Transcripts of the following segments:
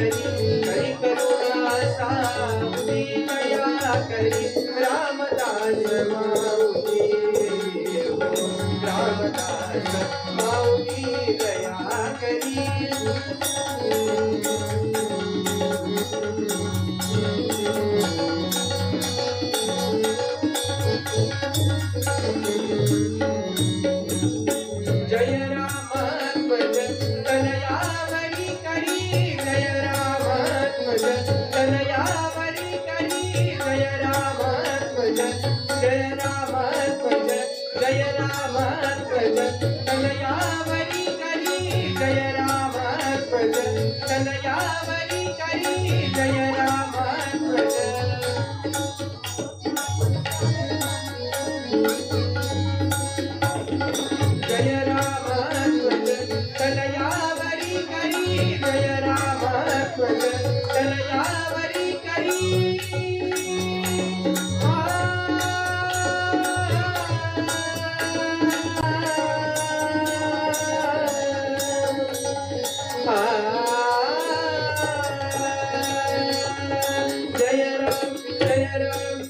करी करी करुणा साउनी दया करी रामदास माउनी रामदास माउनी दया करी। जय राम जय Let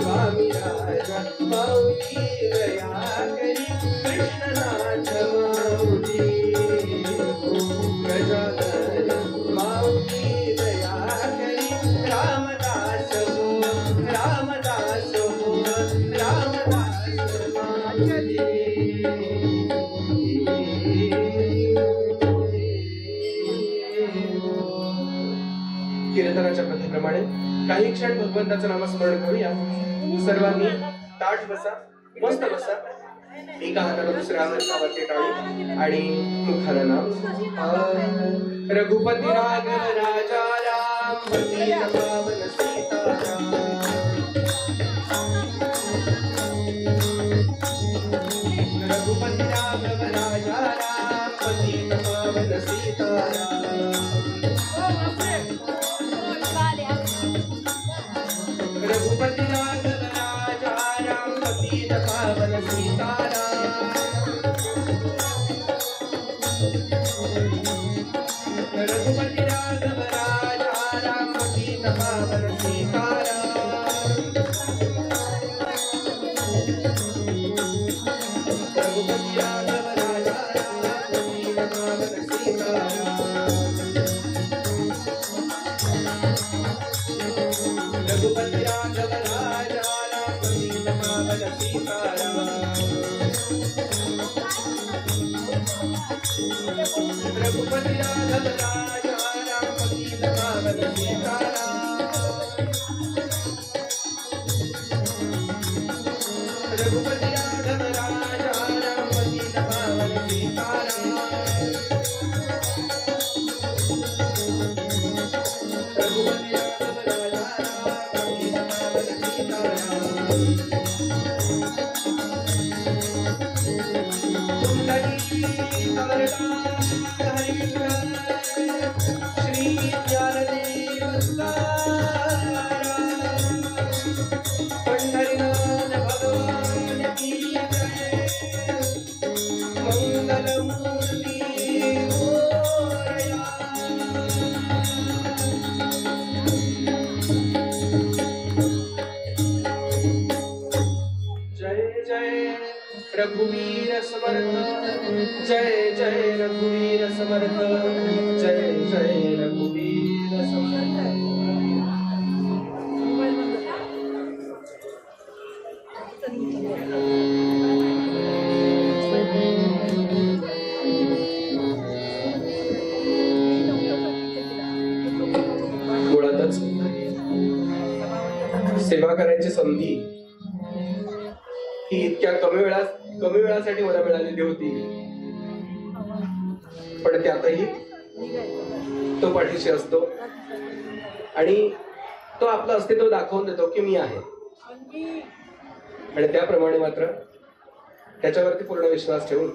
स्वामी कृष्णनाथ माऊली. काही क्षण भगवंताचं नामस्मरण करूया. सर्वांनी ताट बसा, मस्त बसा. एका हाताला दुसऱ्या हातावरती टाळी आणि मुखाला नाम रघुपती राघव राजा राम पती राघव राजा राम पति पावन सीता रघुपति राधा जय जय रघुवीर समर्थ। जय जय रघुवीर समर्थ। सेवा करायची संधी ही इतक्या कमी वेळा कमी वेळासाठी मला मिळालेली होती. पण त्यातही तो पाठीशी असतो. आणि तो आपलं अस्तित्व दाखवून देतो की मी आहे. आणि त्याप्रमाणे मात्र त्याच्यावरती पूर्ण विश्वास ठेवून